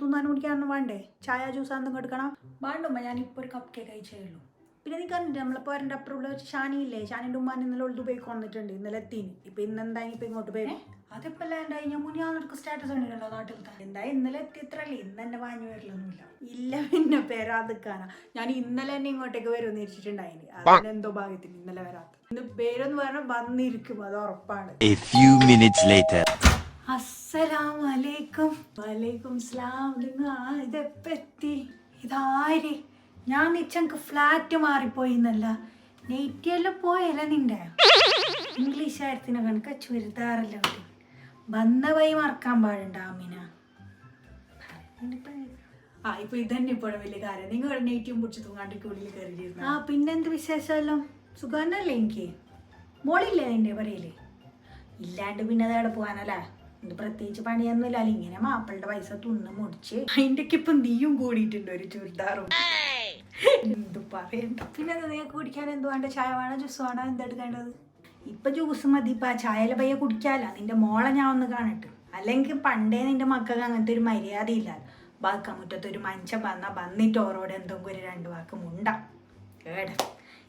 തിന്നാനും കുടിക്കാനൊന്നും വേണ്ടേ? ചായ ജ്യൂസ് എന്തെങ്കിലും എടുക്കണം. വേണ്ടുമ്മ ഇപ്പൊ ഒരു കപ്പ് കേക്ക് അയച്ചേയുള്ളൂ പിന്നെ നീ കണ്ടിട്ട് നമ്മളിപ്പോൾ എന്റെ അപ്പുറമുള്ള ഷാനിയില്ലേ? ഷാനിന്റെ ഉമ്മാൻ ഇന്നലെ ഉള്ളത് പോയി കൊന്നിട്ടുണ്ട് ഇന്നലെ എത്തിന്. ഇപ്പം ഇന്നെന്താ ഇപ്പം ഇങ്ങോട്ട് പോയി അതിപ്പോൾ ലാൻഡായി ഞാൻ മുന്നേ ആൾക്ക് സ്റ്റാറ്റസ് ഉണ്ടല്ലോ നാട്ടിൽ എന്താ ഇന്നലെ എത്തിയത്രല്ലേ? ഇന്ന് തന്നെ വാങ്ങി വരില്ലൊന്നുമില്ല. ഇല്ല പിന്നെ പേരാതിക്കാനാ ഞാൻ ഇന്നലെ തന്നെ ഇങ്ങോട്ടേക്ക് വരുമെന്ന് ഇരിച്ചിട്ടുണ്ടായിന് അതിനെന്തോ ഭാഗ്യത്തിന് ഇന്നലെ വരാത്ത. ഇന്ന് പേരെന്ന് പറഞ്ഞാൽ വന്നിരിക്കും. അത് ഉറപ്പാണ്. അസ്സലാം വലൈക്കും വലൈക്കും സ്ലാം. നിങ്ങൾ ഇതെപ്പെത്തി ഇതാരി? ഞാൻ നിച്ചക്ക് ഫ്ലാറ്റ് മാറിപ്പോയി എന്നല്ല നെയ്റ്റിയെല്ലാം പോയല്ല നിന്റെ? ഇംഗ്ലീഷ് ആയിരത്തിന് കണക്ക് ചുരിദാറല്ല വന്ന വഴി മറക്കാൻ പാടുണ്ട് അമ്മിന ആ ഇപ്പൊ ഇതന്നെ ഇപ്പോഴും വലിയ കാര്യം. നിങ്ങൾ നെയ്റ്റും പിടിച്ച് തൂങ്ങാണ്ടിക്ക് ഉള്ളിൽ കയറിയിരുന്നു. ആ പിന്നെന്ത് വിശേഷമല്ലോ? സുഖാനല്ലേ എനിക്ക്? മോളില്ലേ നിന്റെ പറയില്ലേ ഇല്ലാണ്ട് പിന്നെ അതവിടെ പോകാനല്ലേ ഇത് പ്രത്യേകിച്ച് പണിയൊന്നുമില്ല. ഇങ്ങനെ മാപ്പിളുടെ പൈസ തുന്ന് മുടിച്ച് അതിന്റെ ഇപ്പം നീയും കൂടിയിട്ടുണ്ട് ഒരു ചുരിദാറും. എന്ത് പറയണ്ട. പിന്നെ നിങ്ങൾക്ക് കുടിക്കാൻ എന്ത് വേണ്ട ചായ വേണോ? ജ്യൂസ് വേണോ? എന്തെടുക്കേണ്ടത് ഇപ്പൊ ജ്യൂസ് മതി ഇപ്പൊ ആ ചായല പയ്യെ കുടിക്കാല. നിന്റെ മോളെ ഞാൻ ഒന്ന് കാണട്ടെ. അല്ലെങ്കിൽ പണ്ടേ നിന്റെ മക്കൾക്ക് അങ്ങനത്തെ ഒരു മര്യാദയില്ല ബാക്കമുറ്റത്ത് ഒരു മനുഷ്യൻ വന്നാ വന്നിട്ട് ഓരോട് എന്തെങ്കിലും ഒരു രണ്ട് വാക്ക് മുണ്ട. കേട.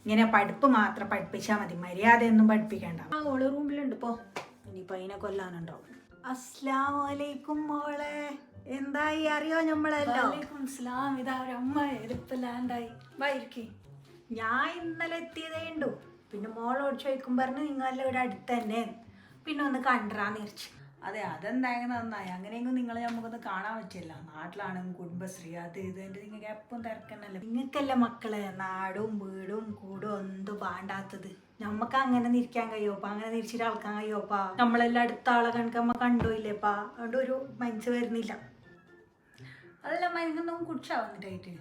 ഇങ്ങനെ പഠിപ്പ് മാത്രം പഠിപ്പിച്ചാൽ മതി. മര്യാദയൊന്നും പഠിപ്പിക്കണ്ട. ആ ഓൾ റൂമിലുണ്ട് പോ. ഇനിയിപ്പോ അതിനെ കൊല്ലാനുണ്ടാവും. അസ്ലാമലൈക്കും മോളെ. എന്തായി? അറിയോ നമ്മളെല്ലാം സ്ലാം ഇതാ ഒരമ്മ ലാൻഡായി വായിരിക്കേ ഞാൻ ഇന്നലെ എത്തിയതേ ഉണ്ടു പിന്നെ മോളോട് ചോദിക്കും പറഞ്ഞ് നിങ്ങളെല്ലാം ഇവിടെ അടുത്ത് തന്നെ. പിന്നെ ഒന്ന് കണ്ടറാന്ന് വിരിച്ചു അതെ അതെന്തായാലും നന്നായി. അങ്ങനെയെങ്കിലും നിങ്ങളെ നമുക്കൊന്ന് കാണാൻ പറ്റില്ല. നാട്ടിലാണെങ്കിൽ കുടുംബശ്രീ അത് ഇത് എന്റെ നിങ്ങൾക്ക് എപ്പം തിരക്കണല്ലോ നിങ്ങൾക്കല്ലേ മക്കളെ? നാടും വീടും കൂടും എന്തും പാണ്ടാത്തത് നമുക്ക് അങ്ങനെ നിരിക്കാൻ കഴിയോപ്പാ? അങ്ങനെ നിരിച്ചിട്ട് ആൾക്കാൻ കഴിയോപ്പാ? നമ്മളെല്ലാം അടുത്ത ആളെ കണക്ക് നമ്മ കണ്ടോയില്ലേപ്പാ? അതുകൊണ്ട് ഒരു മനസ്സ് വരുന്നില്ല. അതല്ല മരുന്നൊന്നും കുടിച്ചാ വന്നിട്ടായിട്ട്.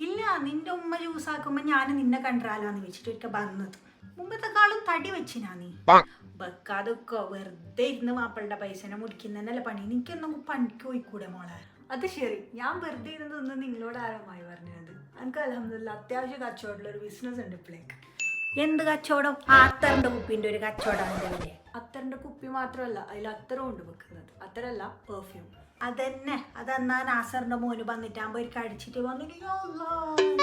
ഇല്ല നിന്റെ ഉമ്മ ജ്യൂസ് ആക്കുമ്പോ ഞാൻ നിന്നെ കണ്ടാലാന്ന് വെച്ചിട്ട് ഒരിക്കൽ വന്നത്. മുമ്പത്തെ കാളും തടി വെച്ചിനാ നീ? വെക്കാതൊക്കെ വെറുതെ ഇരുന്ന് മാപ്പിളുടെ പൈസനെ മുടിക്കുന്നതന്നല്ല പണി. എനിക്കൊന്നും പണിക്ക് പോയിക്കൂടെ മോളെ? അത് ശരി. ഞാൻ വെറുതെ ഇരുന്നതൊന്നും നിങ്ങളോട് ആരമായി പറഞ്ഞത് എനിക്ക് അലഹമില്ല അത്യാവശ്യം കച്ചവടമുള്ള ഒരു ബിസിനസ് ഉണ്ട് ഇപ്പോഴേക്ക് എന്ത് കച്ചവടം? അത്തറിന്റെ കുപ്പിന്റെ ഒരു കച്ചവടം അത്തറിന്റെ കുപ്പി മാത്രമല്ല അതിൽ അത്തറും ഉണ്ട് വെക്കുന്നത്. അത്തരല്ല പെർഫ്യൂം അതന്നെ. അതെന്നാ നാസറിന്റെ മോന് വന്നിട്ടാകുമ്പോ ഒരു കടിച്ചിട്ട് വന്നിട്ട്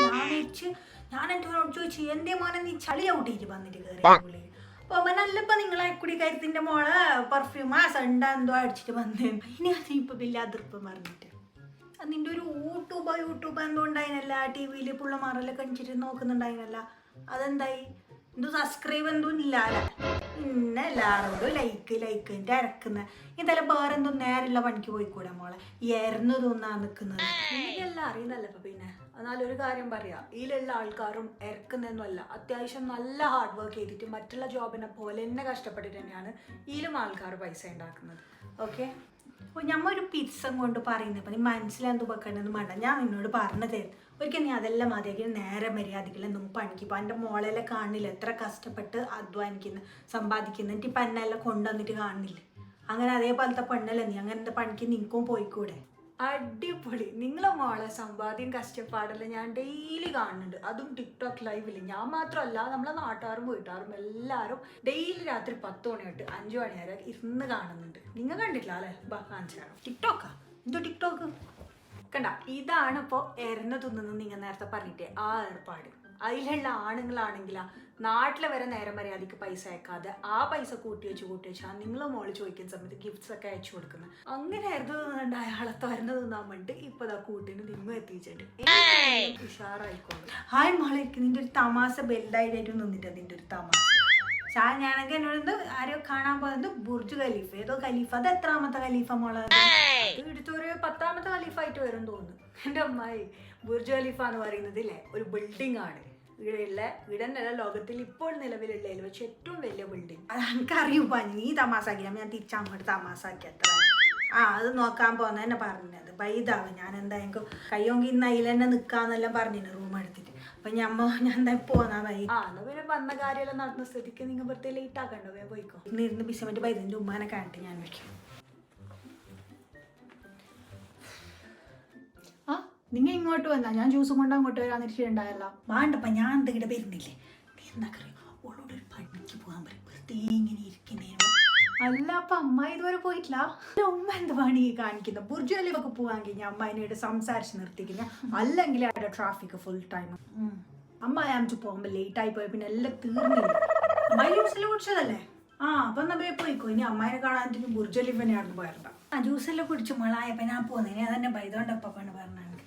ഞാൻ ഇച്ച് ഞാൻ എന്റെ മോനോട് ചോദിച്ചു എന്റെ മോനെ നീ ചളി ഔട്ടിട്ട് വന്നിട്ട് കയറി ഉള്ളിൽ അപ്പൊ അവനല്ലപ്പോ നിങ്ങളെ കുടി കരുത്തിന്റെ മോളെ പെർഫ്യൂം ആ സണ്ട എന്തോ അടിച്ചിട്ട് വന്നേ. ഇനി അത് ഇപ്പൊ വലിയ അതിർപ്പം പറഞ്ഞിട്ട് നിന്റെ ഒരു യൂട്യൂബ് യൂട്യൂബ് എന്തോ ഉണ്ടായിരുന്നല്ല ടി വിയിൽ പുള്ളമാരെല്ലാം കണിച്ചിട്ട് നോക്കുന്നുണ്ടായിരുന്നല്ല അതെന്തായി? എന്തോ സബ്സ്ക്രൈബ് എന്തോ ഇല്ല പിന്നെ എല്ലാവരോടും ലൈക്ക് ലൈക്ക് എന്റെ ഇറക്കുന്ന ഇതെല്ലാം വേറെ എന്തോ നേരല്ല പണിക്ക് പോയിക്കൂടെ മോളെ? എരന്ന് തോന്നാ നിൽക്കുന്നത് എനിക്കെല്ലാം അറിയുന്നല്ല ഇപ്പൊ പിന്നെ? എന്നാൽ ഒരു കാര്യം പറയാം. ഇതിലുള്ള ആൾക്കാരും ഇറക്കുന്നതൊന്നുമല്ല അത്യാവശ്യം നല്ല ഹാർഡ് വർക്ക് ചെയ്തിട്ട് മറ്റുള്ള ജോബിനെ പോലെ തന്നെ കഷ്ടപ്പെട്ടിട്ട് തന്നെയാണ് ഇതിലും ആൾക്കാർ പൈസ ഉണ്ടാക്കുന്നത്. ഓക്കെ അപ്പോൾ ഞമ്മ ഒരു പിരിസം കൊണ്ട് പറയുന്നത് അപ്പം നീ മനസ്സിലെന്ത് വെക്കണമെന്ന് വേണ്ട ഞാൻ നിന്നോട് പറഞ്ഞു തരും. ഒരിക്കൽ നീ അതെല്ലാം മതിയാക്കി നേരെ മര്യാദയ്ക്കില്ല നമുക്ക് പണിക്ക് ഇപ്പം എന്റെ മോളെല്ലാം കാണില്ല എത്ര കഷ്ടപ്പെട്ട് അധ്വാനിക്കുന്നു സമ്പാദിക്കുന്നു. എന്നിട്ട് ഇപ്പം എന്നെല്ലാം കൊണ്ടുവന്നിട്ട് കാണുന്നില്ല അങ്ങനെ അതേപോലത്തെ പെണ്ണല്ലേ നീ? അങ്ങനത്തെ പണിക്ക് നിൽക്കും പോയിക്കൂടെ? അടിപൊളി. നിങ്ങളെ മോളെ സമ്പാദ്യം കഷ്ടപ്പാടെല്ലാം ഞാൻ ഡെയിലി കാണുന്നുണ്ട്. അതും ടിക്ടോക്ക് ലൈവിൽ ഞാൻ മാത്രമല്ല നമ്മളെ നാട്ടുകാരും വീട്ടുകാരും എല്ലാവരും ഡെയിലി രാത്രി പത്ത് മണി തൊട്ട് അഞ്ചു മണി വരെ ഇരുന്ന് കാണുന്നുണ്ട്. നിങ്ങൾ കണ്ടിട്ടില്ല അല്ലേ? ബാ കാണിച്ചു തരാം. ടിക്ടോക്കാ എന്തോ ടിക്ടോക്ക് കണ്ട ഇതാണ് ഇപ്പോൾ എരന്ന് തിന്നുന്നത് നിങ്ങൾ നേരത്തെ പറഞ്ഞിട്ടേ ആ ഏർപ്പാട്. അതിലുള്ള ആണുങ്ങളാണെങ്കിലാ നാട്ടിലെ വരെ നേരം മര്യാദയ്ക്ക് പൈസ അയക്കാതെ ആ പൈസ കൂട്ടി വെച്ച് കൂട്ടി വെച്ചാൽ നിങ്ങൾ മോൾ ചോദിക്കുന്ന സമയത്ത് ഗിഫ്റ്റ്സ് ഒക്കെ അയച്ചു കൊടുക്കുന്നത് അങ്ങനെ ആയിരുന്നു തിന്നുന്നുണ്ട് അയാളെ തരുന്നത് തിന്നാൻ വേണ്ടി ഇപ്പൊ ആ കൂട്ടിന് നിന്നും എത്തിച്ചിട്ടുണ്ട് ഉഷാറായിക്കോളും. ഹായ് മോളെ നിന്റെ ഒരു തമാശ ബെല്ലായിട്ട് നിന്നിട്ട് നിന്റെ ഒരു തമാശ. ഞാനൊക്കെ എന്നോട് ആരോ കാണാൻ പോകുന്നത് ബുർജ് ഖലീഫ. ഏതോ ഖലീഫ. അത് എത്രാമത്തെ ഖലീഫ മോളെ? ഒരു പത്താമത്തെ ഖലീഫായിട്ട് വരും തോന്നുന്നു. എന്റെ അമ്മായി ബുർജ് ഖലീഫ എന്ന് പറയുന്നത് ഇല്ലേ? ഒരു ബിൽഡിംഗ് ആണ്. ഇവിടെയുള്ള ഇവിടെ നില ലോകത്തിൽ ഇപ്പോൾ നിലവിലുള്ളതിൽ വെച്ച് ഏറ്റവും വലിയ ബിൽഡിംഗ് അത് എനിക്കറിയൂപ്പ നീ തമാസാക്കിയാൽ ഞാൻ തിരിച്ചങ്ങോട്ട് തമാസാക്കി അത്ര. ആ അത് നോക്കാൻ പോകുന്ന തന്നെ പറഞ്ഞത്. ബൈതാവ് ഞാൻ എന്തായാലും കയ്യോങ്കി ഇന്ന് അതിൽ തന്നെ നിൽക്കാന്നെല്ലാം പറഞ്ഞിരുന്നു റൂം എടുത്തിട്ട്. അപ്പൊ ഞമ്മ ഞാൻ എന്തായാലും പോന്നാ ആ എന്നാ പിന്നെ വന്ന കാര്യമെല്ലാം നടന്ന സ്ഥിതിക്ക് നിങ്ങൾ വെറുതെ ലേറ്റ് ആക്കണ്ടോ? വേ പോയിക്കോ. നിന്ന് ബിസമറ്റ് വൈദ്യുതി ഉമ്മാനെ കാണിട്ട് ഞാൻ വെക്കും. ആ ഇങ്ങോട്ട് വന്നാ. ഞാൻ ജ്യൂസും കൊണ്ട് അങ്ങോട്ട് വരാന്നിരിക്കുന്നുണ്ടായല്ല വേണ്ടപ്പ ഞാൻ എന്തെങ്കിലും വരുന്നില്ലേ? നീ എന്താ കറിയോ ഓളോട് ഒരു പണിക്ക് പോകാൻ പറയും. വെറുതെ ഇങ്ങനെ ഇരിക്കുന്നേ. അല്ല അപ്പൊ അമ്മ ഇതുവരെ പോയിട്ടില്ല? എന്റെ ഉമ്മ എന്ത് പണി കാണിക്കുന്നത് ബുർജു അലിവൊക്കെ പോവാങ്കിൽ ഞാൻ അമ്മേനോട് സംസാരിച്ച് നിർത്തിക്കുന്ന അല്ലെങ്കിൽ അവിടെ ട്രാഫിക് ഫുൾ ടൈം അമ്മ അയാമിച്ച് പോകുമ്പോൾ ലേറ്റ് ആയി പോയി പിന്നെ എല്ലാം തീർന്നില്ല. അമ്മ ജ്യൂസെല്ലാം കുടിച്ചതല്ലേ? ആ അപ്പൊ എന്നാ പോയി പോയിക്കോ. ഇനി അമ്മയെ കാണാൻ ബുർജു അലിഫനെ അവിടെ ജ്യൂസ് ആ ജ്യൂസെല്ലാം കുടിച്ച് മളായപ്പോ ഞാൻ പോകുന്നതിനെ അതന്നെ ബൈതോണ്ടപ്പാണ് പറഞ്ഞത്.